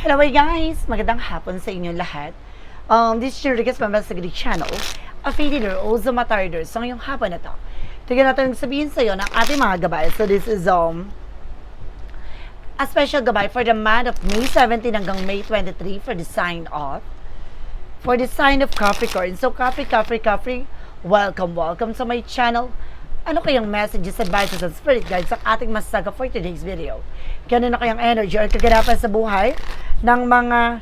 Hello guys! Magandang hapon sa inyo lahat. Um, this is your Ricketts Mamasagali Channel, a feeder o Zumatarders. So ngayong hapon na to, tignan natin sabihin sa iyo ng ating mga gabay. So this is um, a special gabay for the month of May 17 hanggang May 23 for the sign of for the sign of Capricorn. So Capri, Capri, Capri, welcome, welcome to my channel. Ano kayang messages, advices, and spirit guides sa ating masaga for today's video? Ganun na kayang energy or kaganapan sa buhay ng mga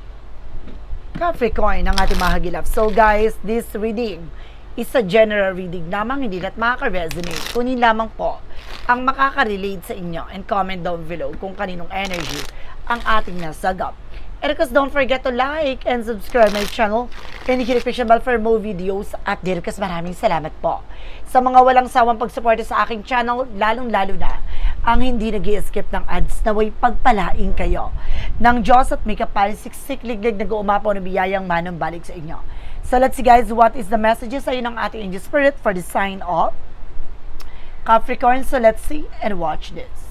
Capricorn ng ating mga hagilap. So guys, this reading is a general reading lamang, hindi na't makaka-resonate. Kunin lamang po ang makaka-relate sa inyo and comment down below kung kaninong energy ang ating nasagap. And of course, don't forget to like and subscribe my channel and hit the bell for more videos at dito kasi maraming salamat po sa mga walang sawang pagsuporta sa aking channel, lalong-lalo na ang hindi nag skip ng ads na way pagpalain kayo ng Diyos at may kapal siksik liglig nag-uumapaw na biyayang manong balik sa inyo. So let's see guys, what is the messages sa ng ating angel spirit for the sign of Capricorn? So let's see and watch this.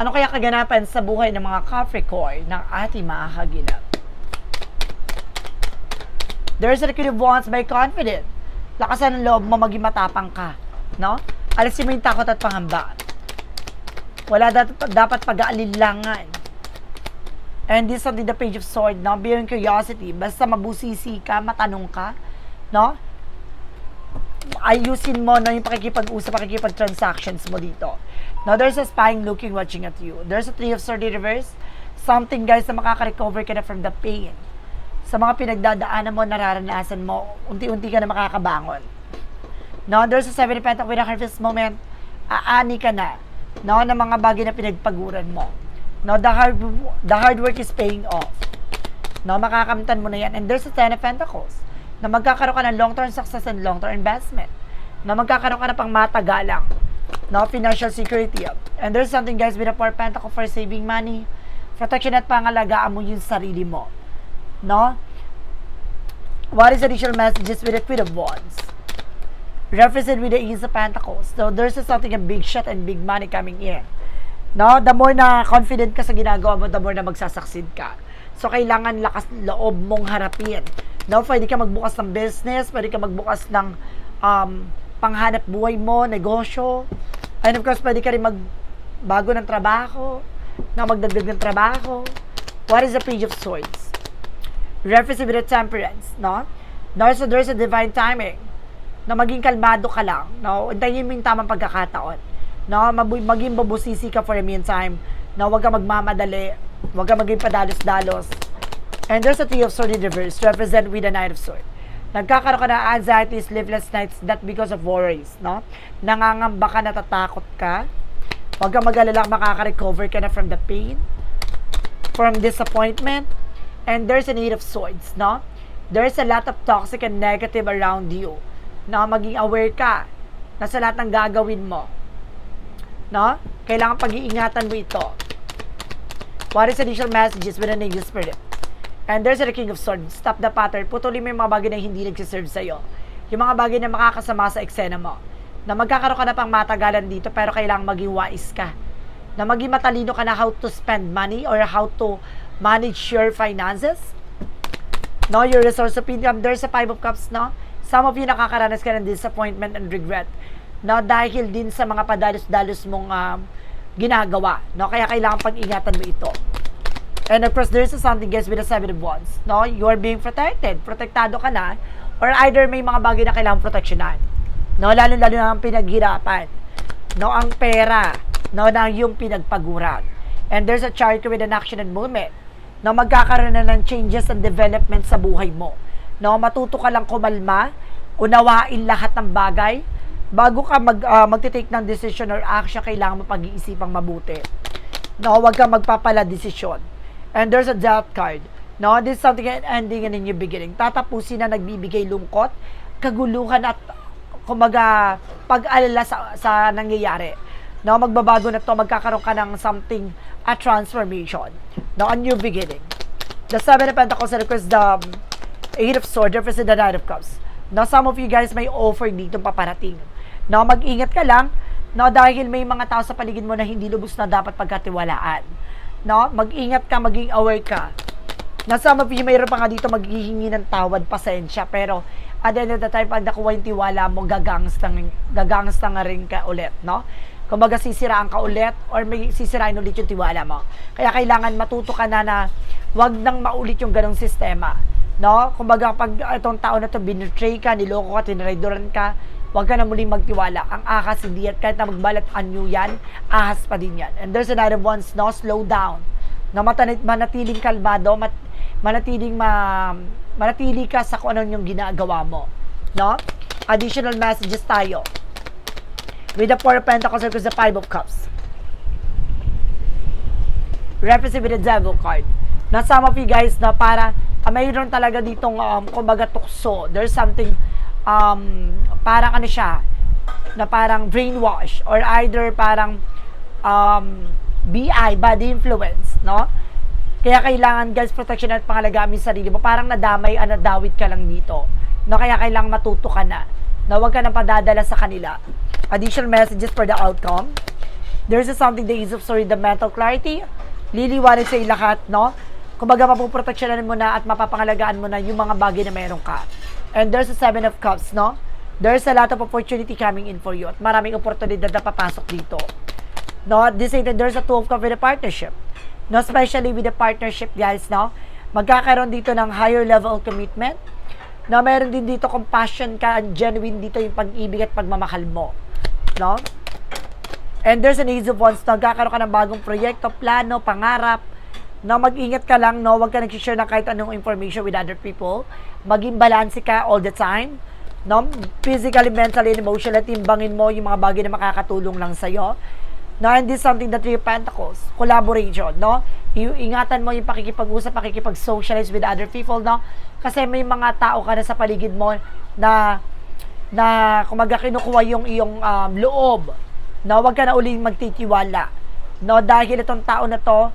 Ano kaya kaganapan sa buhay ng mga Capricorn ng ating mga kagilap? There's a of wands by confident. Lakasan ng loob mo, maging matapang ka. No? Alisin mo yung takot at pangamba. Wala dapat, dapat pag-aalinlangan. And this is the page of sword, no? Bearing curiosity. Basta mabusisi ka, matanong ka, no? ayusin mo na yung pakikipag-usap, pakikipag-transactions mo dito. Now, there's a spying looking, watching at you. There's a three of swords in reverse. Something, guys, na makaka-recover ka na from the pain. Sa mga pinagdadaanan mo, nararanasan mo, unti-unti ka na makakabangon. No, there's a seven of pentacles with a harvest moment. Aani ka na. No, ng mga bagay na pinagpaguran mo. No, the hard, the hard work is paying off. No, makakamtan mo na yan. And there's a ten of pentacles na magkakaroon ka ng long-term success and long-term investment. Na magkakaroon ka na pang matagalang. No, financial security. And there's something guys with a four pentacle for saving money, protection at pangalagaan mo yung sarili mo. No? What is additional messages with the Queen of Wands? Represent with the Ace of Pentacles. So there's something a big shot and big money coming in. No? The more na confident ka sa ginagawa mo, the more na magsasucceed ka. So kailangan lakas loob mong harapin. No, pwede ka magbukas ng business, pwede ka magbukas ng um, panghanap buhay mo, negosyo. And of course, pwede ka rin magbago ng trabaho, na magdagdag ng trabaho. What is the page of swords? Reference with the temperance, no? No, so there's a divine timing na maging kalmado ka lang, no? Untayin mo yung tamang pagkakataon. No, maging babusisi ka for a meantime. No, wag ka magmamadali, wag ka maging padalos-dalos. And there's a three of swords in reverse, represent with the knight of sword. Nagkakaroon ka ng anxiety, sleepless nights, that because of worries, no? Nangangamba ka, natatakot ka. Huwag ka mag-alala, makaka-recover ka na from the pain, from disappointment, and there's a need of swords, no? There's a lot of toxic and negative around you. No? Maging aware ka na sa lahat ng gagawin mo. No? Kailangan pag-iingatan mo ito. What is additional messages with an angel spirit? And there's a King of Swords. Stop the pattern. Putulin mo yung mga bagay na hindi nagsiserve sa'yo. Yung mga bagay na makakasama sa eksena mo. Na magkakaroon ka na pang matagalan dito pero kailangang maging wise ka. Na maging matalino ka na how to spend money or how to manage your finances. No, your resource of income. There's a Five of Cups, no? Some of you nakakaranas ka ng disappointment and regret. No, dahil din sa mga padalos-dalos mong um, ginagawa. No, kaya kailangan pag-ingatan mo ito. And of course, there's something guys with the seven of wands. No, you are being protected. Protektado ka na. Or either may mga bagay na kailangan proteksyonan. No, lalo-lalo na ang pinaghirapan. No, ang pera. No, na yung pinagpaguran. And there's a chart with an action and movement. No, magkakaroon na ng changes and development sa buhay mo. No, matuto ka lang kumalma, unawain lahat ng bagay. Bago ka mag, uh, magte-take ng decision or action, kailangan mo pag-iisipang mabuti. No, huwag kang magpapala desisyon. And there's a death card. No, this is something an ending and a new beginning. Tatapusin na nagbibigay lungkot, kaguluhan at kumaga pag-alala sa, sa nangyayari. No, magbabago na to, magkakaroon ka ng something, a transformation. No, a new beginning. The Seven of Pentacles course the Eight of Swords represent the Nine of Cups. No, some of you guys may offer dito paparating. No, mag-ingat ka lang No, dahil may mga tao sa paligid mo na hindi lubos na dapat pagkatiwalaan. No, mag-ingat ka, maging aware ka. Nasa mayroon pa nga dito maghihingi ng tawad, pasensya, pero at the end of the time, pag nakuha yung tiwala mo, gagangstang nga rin ka ulit, no? Kumbaga sisiraan ka ulit or may sisirain ulit yung tiwala mo. Kaya kailangan matuto ka na na wag nang maulit yung ganong sistema. No? Kumbaga pag itong tao na to binetray ka, niloko ka, tinraidoran ka, wag ka na muling magtiwala. Ang ahas hindi yan. Kahit na magbalat anyo yan, ahas pa din yan. And there's another ones, no? Slow down. Na matanit, manatiling kalmado, mat, manatiling ma, manatili ka sa kung ano yung ginagawa mo. No? Additional messages tayo with the Four of Pentacles because the Five of Cups. Represent with the Devil card. Na some of you guys na para uh, mayroon talaga ditong um, kumbaga tukso. There's something um, parang ano siya na parang brainwash or either parang um, BI, body influence, no? Kaya kailangan guys protection at pangalagaan yung sarili mo. Parang nadamay, ah, nadawit ka lang dito. No, kaya kailangan matuto ka na. Na huwag ka nang padadala sa kanila. Additional messages for the outcome. There's a something that is sorry, the mental clarity. Liliwanag sa lahat, no? Kumbaga, mapuproteksyonan mo na at mapapangalagaan mo na yung mga bagay na meron ka. And there's a seven of cups, no? There's a lot of opportunity coming in for you at maraming oportunidad na papasok dito. No, this that there's a two of cups with a partnership. No, especially with the partnership, guys, no? Magkakaroon dito ng higher level commitment. No, meron din dito compassion ka, and genuine dito yung pag-ibig at pagmamahal mo. No? And there's an age of wands na magkakaroon ka ng bagong proyekto, plano, pangarap, na mag-ingat ka lang, no? Huwag ka nag-share ng kahit anong information with other people. Maging balance ka all the time. No? Physically, mentally, and emotionally, timbangin mo yung mga bagay na makakatulong lang sa'yo. No, and this is something that of Pentacles, collaboration, no? Ingatan mo yung pakikipag-usap, pakikipag-socialize with other people, no? Kasi may mga tao ka na sa paligid mo na na kumaga kinukuha yung iyong um, loob. No, wag ka na uling magtitiwala. No, dahil itong tao na to,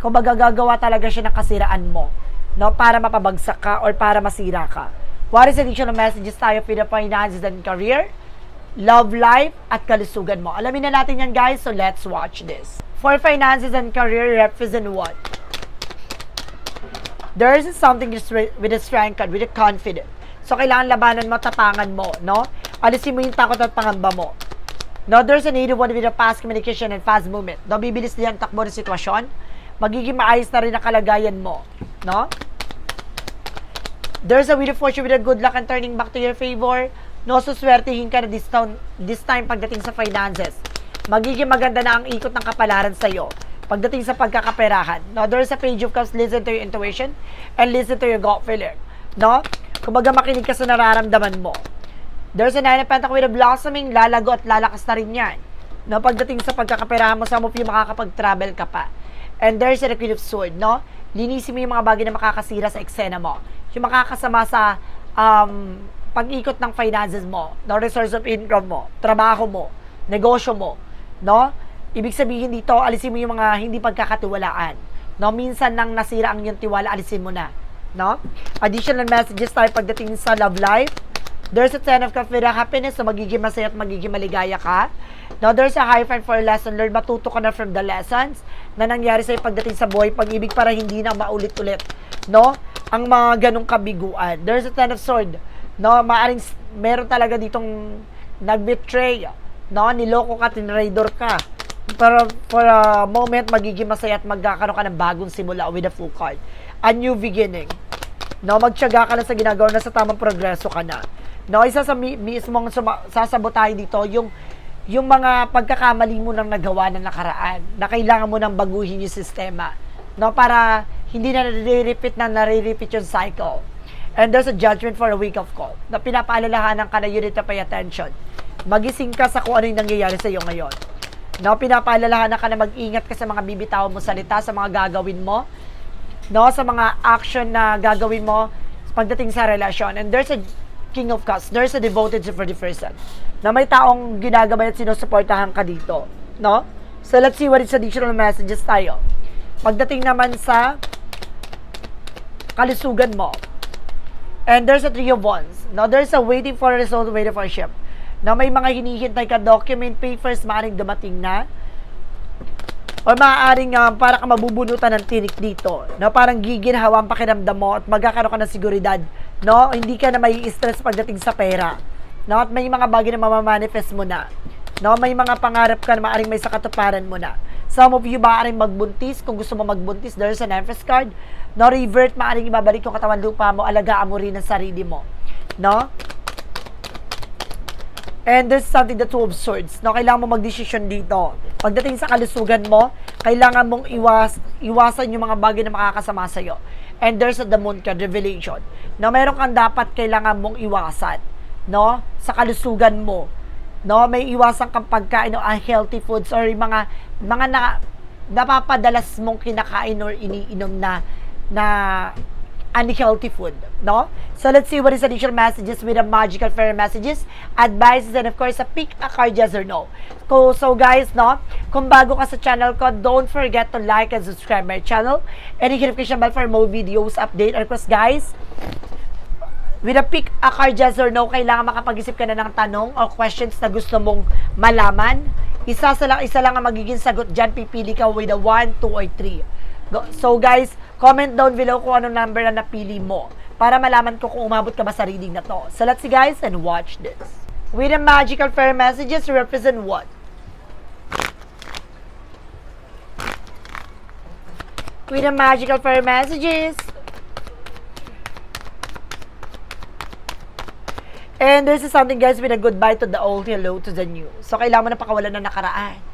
kumbaga gagawa talaga siya ng kasiraan mo. No, para mapabagsak ka or para masira ka. What is additional messages tayo for finances and career? love life, at kalusugan mo. Alamin na natin yan guys, so let's watch this. For finances and career, represent what? There is something with a strength card, with a confidence. So, kailangan labanan mo, tapangan mo, no? Alisin mo yung takot at pangamba mo. No, there's a need one with a fast communication and fast movement. No, bibilis din ang takbo ng sitwasyon. Magiging maayos na rin ang kalagayan mo. No? There's a wheel of fortune with a good luck and turning back to your favor. No, suswertihin ka na this time, this time pagdating sa finances. Magiging maganda na ang ikot ng kapalaran sa iyo pagdating sa pagkakaperahan. No, there's a page of cups, listen to your intuition and listen to your gut feeling. No? Kumbaga makinig ka sa nararamdaman mo. There's a nine of pentacles with a blossoming, lalago at lalakas na rin yan. No, pagdating sa pagkakaperahan mo, sa mo yung makakapag-travel ka pa. And there's a queen of sword, no? Linisin mo yung mga bagay na makakasira sa eksena mo. Yung makakasama sa um, pag-ikot ng finances mo, no? resource of income mo, trabaho mo, negosyo mo, no? Ibig sabihin dito, alisin mo yung mga hindi pagkakatiwalaan. No, minsan nang nasira ang iyong tiwala, alisin mo na. No? Additional messages tayo pagdating sa love life. There's a ten of cups happiness, so magiging masaya at magiging maligaya ka. No, there's a high five for a lesson learned. Matuto ka na from the lessons na nangyari sa'yo pagdating sa buhay, pag-ibig para hindi na maulit-ulit. No? Ang mga ganong kabiguan. There's a ten of sword. No, maaring meron talaga ditong nag-betray. No, niloko ka, tinraidor ka pero for a moment, magiging masaya at magkakaroon ka ng bagong simula with a full card. A new beginning. No, magtiyaga ka na sa ginagawa na sa tamang progreso ka na. No, isa sa mi- mismong suma- sasabotahin dito, yung yung mga pagkakamali mo nang nagawa na nakaraan, na kailangan mo nang baguhin yung sistema. No, para hindi na nare-repeat na nare-repeat yung cycle. And there's a judgment for a week of call na pinapaalalahanan ka na you need to pay attention. Magising ka sa kung ano yung nangyayari sa iyo ngayon. No, pinapaalalahanan ka na mag-ingat ka sa mga bibitaw mo salita, sa mga gagawin mo. No, sa mga action na gagawin mo pagdating sa relasyon. And there's a King of Cups. There's a devoted for the person. Na may taong ginagabay at sinusuportahan ka dito. No? So, let's see what is additional messages tayo. Pagdating naman sa kalusugan mo. And there's a three of wands. Now, there's a waiting for a result, waiting for a ship. na may mga hinihintay ka document papers, maaaring dumating na. O maaaring ah, para ka mabubunutan ng tinik dito. No? Parang giginhawa ang pakiramdam mo at magkakaroon ka ng seguridad. No? Hindi ka na may stress pagdating sa pera. No? At may mga bagay na mamamanifest mo na. No? May mga pangarap ka na maaaring may sakatuparan mo na. Some of you maaaring magbuntis. Kung gusto mo magbuntis, there's an Empress card. No? Revert, maaaring ibabalik yung katawan lupa mo. Alagaan mo rin ang sarili mo. No? And there's something the two of swords. No, kailangan mo magdesisyon dito. Pagdating sa kalusugan mo, kailangan mong iwas, iwasan yung mga bagay na makakasama sa iyo. And there's the moon card revelation. No, meron kang dapat kailangan mong iwasan. No, sa kalusugan mo. No, may iwasan kang pagkain o unhealthy foods or yung mga mga na, napapadalas mong kinakain or iniinom na na unhealthy food, no? So let's see what is additional messages with the magical fairy messages, advices, and of course, a pick a card yes or no. So, so guys, no? Kung bago ka sa channel ko, don't forget to like and subscribe my channel. And hit notification bell for more videos, update, and of course, guys, with a pick a card yes or no, kailangan makapag-isip ka na ng tanong or questions na gusto mong malaman. Isa sa lang, isa lang ang magiging sagot dyan, pipili ka with a 1, 2, or 3. So guys, comment down below kung anong number na napili mo para malaman ko kung umabot ka ba sa reading na to. So let's see guys and watch this. With the magical fairy messages represent what? With the magical fairy messages. And this is something guys with a goodbye to the old, hello to the new. So kailangan mo na pakawalan ng nakaraan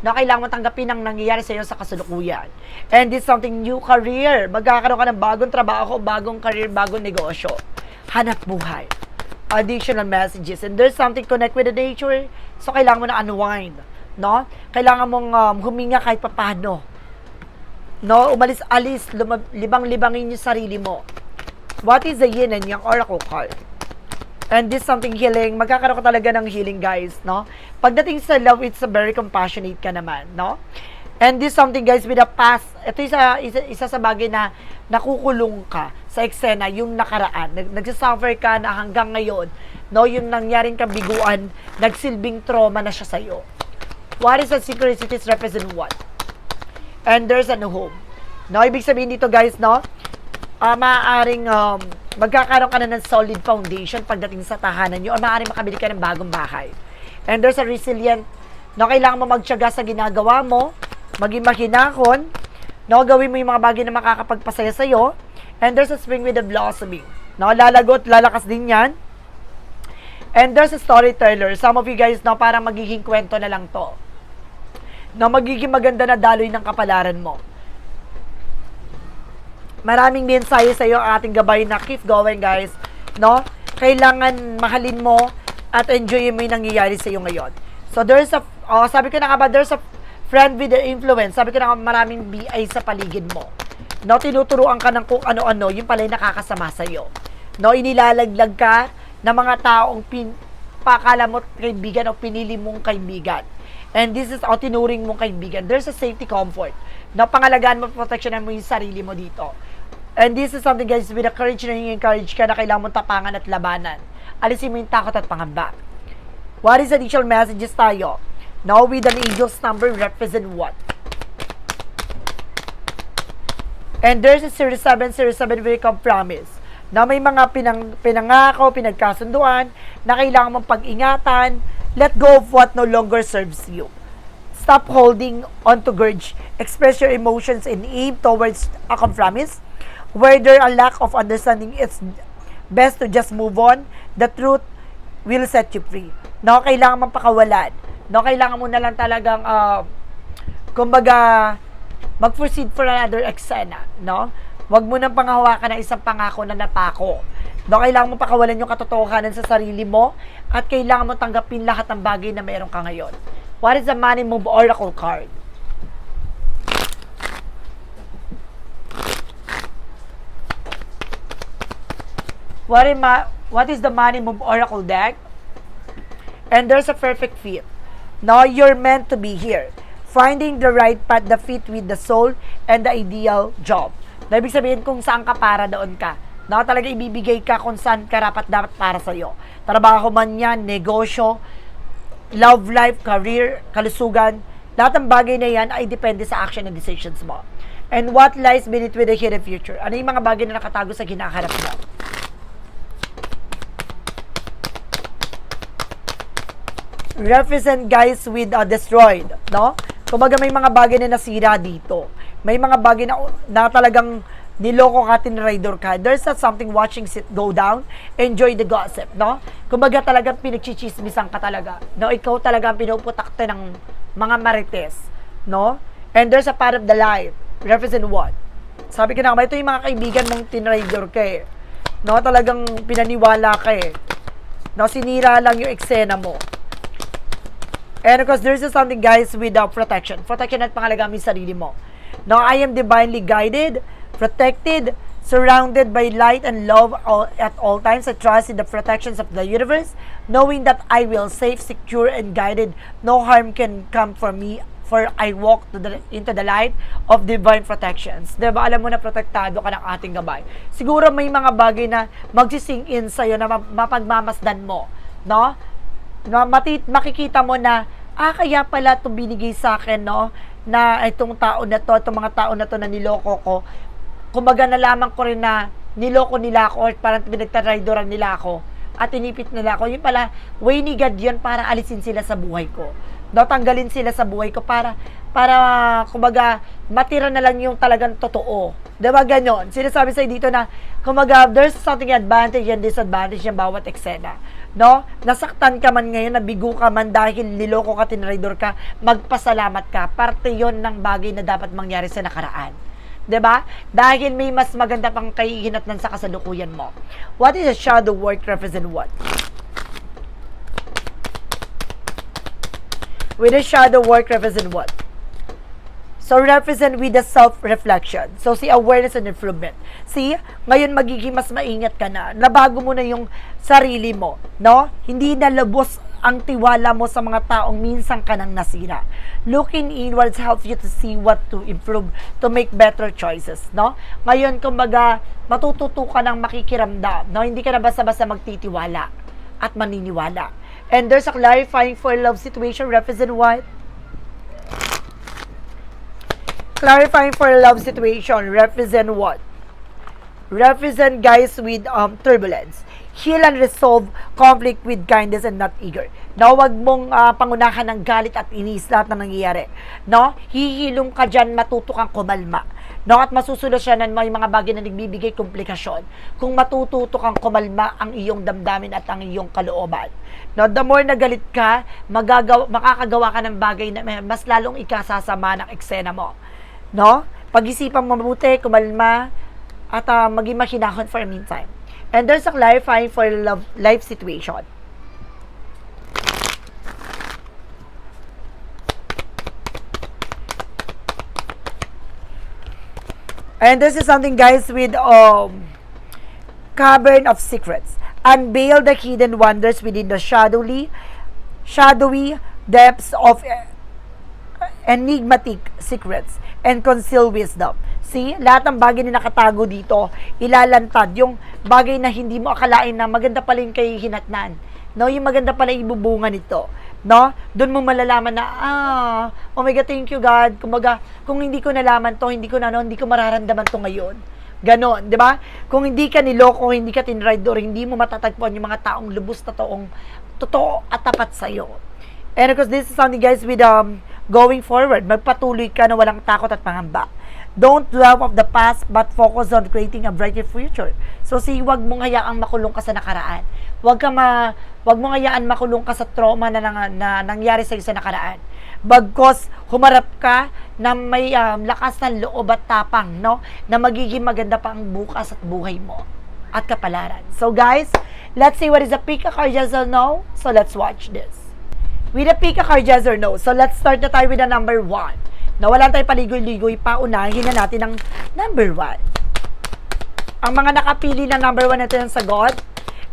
na kailangan tanggapin ang nangyayari sa iyo sa kasalukuyan. And is something new career. Magkakaroon ka ng bagong trabaho, bagong career, bagong negosyo. Hanap buhay. Additional messages. And there's something connect with the nature. So, kailangan mo na unwind. No? Kailangan mong um, huminga kahit papano. No? Umalis-alis, lumab- libang-libangin yung sarili mo. What is the yin and yang oracle card? And this something healing, magkakaroon ka talaga ng healing, guys, no? Pagdating sa love, it's a very compassionate ka naman, no? And this something, guys, with the past, ito isa, isa, isa sa bagay na nakukulong ka sa eksena, yung nakaraan. Nag, nagsasuffer ka na hanggang ngayon, no? Yung nangyaring kabiguan, nagsilbing trauma na siya sa'yo. What is the synchronicities represent what? And there's a new home. No, ibig sabihin dito, guys, no? ah maaaring um, magkakaroon ka na ng solid foundation pagdating sa tahanan nyo or maaaring makabili ka ng bagong bahay. And there's a resilient, no, kailangan mo magtyaga sa ginagawa mo, maging mahinahon, no, gawin mo yung mga bagay na makakapagpasaya sa'yo, and there's a spring with the blossoming. No, lalagot, lalakas din yan. And there's a storyteller. Some of you guys, no, parang magiging kwento na lang to. No, magiging maganda na daloy ng kapalaran mo. Maraming mensahe sa iyo ang ating gabay na keep going guys. No? Kailangan mahalin mo at enjoy mo yung nangyayari sa iyo ngayon. So there's a, oh, sabi ko na nga ba, there's a friend with the influence. Sabi ko na maraming BI sa paligid mo. No, tinuturuan ka ng kung ano-ano, yung pala yung nakakasama sa iyo. No, inilalaglag ka ng mga taong pin, pakala mo kaibigan o pinili mong kaibigan. And this is, o tinuring mong kaibigan. There's a safety comfort. No, pangalagaan mo, proteksyonan mo yung sarili mo dito. And this is something guys, with the courage na encourage ka na kailangan mong tapangan at labanan. Alisin mo yung takot at pangamba. What is additional messages tayo? Now with an angel's number represent what? And there's a 07, 07 will come promise na may mga pinang, pinangako, pinagkasunduan, na kailangan mong pag-ingatan, let go of what no longer serves you. Stop holding on to grudge. Express your emotions and aim towards a compromise. Where there are lack of understanding, it's best to just move on. The truth will set you free. No, kailangan mong pakawalan. No, kailangan mo na lang talagang, uh, kumbaga, mag-proceed for another eksena, no? Huwag mo nang panghawakan ng isang pangako na napako. No, kailangan mo pakawalan yung katotohanan sa sarili mo at kailangan mo tanggapin lahat ng bagay na meron ka ngayon. What is the money move oracle card? What, is ma- what is the money move oracle deck? And there's a perfect fit. Now you're meant to be here. Finding the right path, the fit with the soul, and the ideal job. Na ibig sabihin kung saan ka para doon ka. Na talaga ibibigay ka kung saan ka rapat dapat para sa'yo. trabaho man yan, negosyo, love life, career, kalusugan, lahat ng bagay na yan ay depende sa action and decisions mo. And what lies beneath with the hidden future? Ano yung mga bagay na nakatago sa ginaharap mo? Represent guys with uh, destroyed, no? Kumbaga may mga bagay na nasira dito. May mga bagay na, na talagang niloko ka, tinrider ka. There's not something watching it go down. Enjoy the gossip, no? Kumbaga talagang pinagchichismisan ka talaga. No? Ikaw talaga ang pinuputakte ng mga marites, no? And there's a part of the life. Represent what? Sabi ko na, ito yung mga kaibigan mong tinrider ka eh. No? Talagang pinaniwala ka eh. No? Sinira lang yung eksena mo. And of course, there's something, guys, with uh, protection. Protection at pangalagaan mo sarili mo. Now, I am divinely guided, protected, surrounded by light and love all, at all times. I trust in the protections of the universe, knowing that I will safe, secure, and guided. No harm can come from me for I walk to the, into the light of divine protections. Diba? Alam mo na protektado ka ng ating gabay. Siguro may mga bagay na magsising in sa'yo na ma- mapagmamasdan mo. No? Na mati, makikita mo na, ah, kaya pala ito binigay sa akin, no? Na itong tao na to, itong mga tao na to na niloko ko. Kumbaga nalaman ko rin na niloko nila ako or parang pinagtatraidoran nila ako at inipit nila ako. Yun pala, way ni God yun para alisin sila sa buhay ko. No, tanggalin sila sa buhay ko para para kumbaga matira na lang yung talagang totoo. 'Di ba ganyan? Sinasabi sa dito na kumbaga there's something advantage and disadvantage ng bawat eksena. No? Nasaktan ka man ngayon, nabigo ka man dahil niloko ka, tinraidor ka, magpasalamat ka. Parte 'yon ng bagay na dapat mangyari sa nakaraan. 'Di ba? Dahil may mas maganda pang kahihinatnan sa kasalukuyan mo. What is a shadow work represent what? With a shadow work represent what? So, represent with the self-reflection. So, si awareness and improvement. See, ngayon magiging mas maingat ka na. Nabago mo na yung sarili mo. No? Hindi na labos ang tiwala mo sa mga taong minsan ka nang nasira. Looking inwards helps you to see what to improve, to make better choices. No? Ngayon, kumbaga, matututo ka ng makikiramdam. No? Hindi ka na basta-basta magtitiwala at maniniwala. And there's a clarifying for love situation represent what? Clarifying for love situation represent what? Represent guys with um, turbulence. Heal and resolve conflict with kindness and not eager. No, wag mong ah, pangunahan ng galit at inis lahat na nangyayari. No, hihilom ka dyan, matuto kang kumalma. No, at masusolusyonan mo yung mga bagay na nagbibigay komplikasyon. Kung matututo kang kumalma ang iyong damdamin at ang iyong kalooban. No, the more na galit ka, magagawa, makakagawa ka ng bagay na mas lalong ikasasama ng eksena mo no? Pag-isipan mabuti, kumalma, at uh, maging mahinahon for a meantime. And there's a clarifying for love, life situation. And this is something, guys, with um, cavern of secrets. Unveil the hidden wonders within the shadowy, shadowy depths of enigmatic secrets and conceal wisdom. See, lahat ng bagay na nakatago dito, ilalantad yung bagay na hindi mo akalain na maganda pala yung kahihinatnan. No, yung maganda pala ibubunga nito. No? Doon mo malalaman na, ah, oh my God, thank you God. Kumbaga, kung hindi ko nalaman to, hindi ko na, no, hindi ko mararamdaman to ngayon. Ganon, di ba? Kung hindi ka niloko, hindi ka tinride or hindi mo matatagpuan yung mga taong lubos na toong totoo at tapat sa'yo. And of course, this is something guys with um, going forward. Magpatuloy ka na walang takot at pangamba. Don't dwell of the past but focus on creating a brighter future. So, si wag mong hayaang makulong ka sa nakaraan. Wag ka ma, wag mong hayaan makulong ka sa trauma na, na, na nangyari sa sa nakaraan. Bagkos humarap ka na may um, lakas ng loob at tapang, no? Na magiging maganda pa ang bukas at buhay mo at kapalaran. So guys, let's see what is the Pika Cardiazel know. So let's watch this. With the Pika Cardiazel no. So let's start na tayo with the number one. Na wala tayong paligoy-ligoy, paunahin na natin ang number one. Ang mga nakapili na number one natin ang sagot.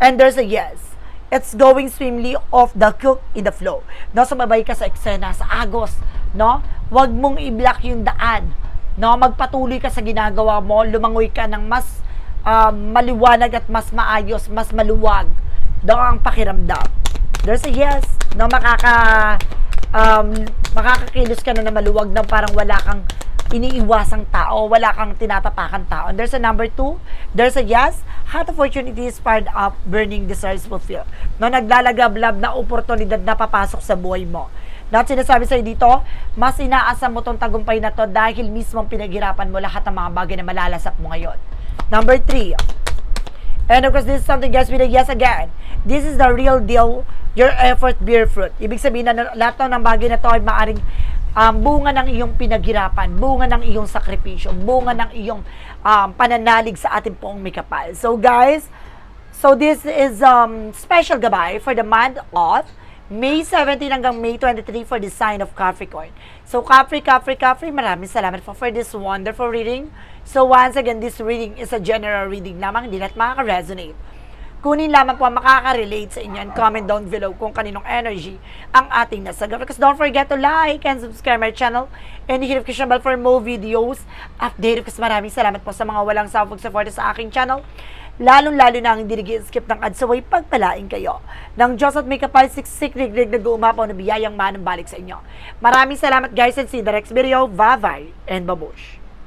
And there's a yes. It's going swimmly off the cook in the flow. No, sumabay ka sa eksena, sa agos. No? Huwag mong i-block yung daan. No, magpatuloy ka sa ginagawa mo, lumangoy ka ng mas um, maliwanag at mas maayos, mas maluwag. daw ang pakiramdam. There's a yes, no makaka um, makakakilos ka na na maluwag na parang wala kang iniiwasang tao, wala kang tinatapakan tao. And there's a number two, there's a yes, of opportunity is fired up, burning desires fulfill. No, naglalagablab na oportunidad na papasok sa buhay mo. Na at sinasabi sa'yo dito, mas inaasam mo tong tagumpay na to dahil mismo pinaghirapan mo lahat ng mga bagay na malalasap mo ngayon. Number three, And of course, this is something guys with a yes again. This is the real deal. Your effort bear fruit. Ibig sabihin na lahat ng bagay na to ay maaring um, bunga ng iyong pinaghirapan, bunga ng iyong sakripisyo, bunga ng iyong um, pananalig sa ating poong may kapal. So guys, so this is um, special gabay for the month of May 17 hanggang May 23 for the sign of Capricorn. So Capri, Capri, Capri, maraming salamat po for this wonderful reading. So once again, this reading is a general reading lamang, hindi lahat makaka-resonate. Kunin lamang po ang makaka-relate sa inyo and comment down below kung kaninong energy ang ating nasa Because don't forget to like and subscribe my channel and hit notification bell for more videos update. Kasi maraming salamat po sa mga walang sawag support sa aking channel. Lalong-lalo na ang hindi nag-skip ng ads away pagpalain kayo. Ng Diyos at may kapal siksik rigrig na guumapaw na biyayang manang balik sa inyo. Maraming salamat guys and see the next video. Bye-bye and babush.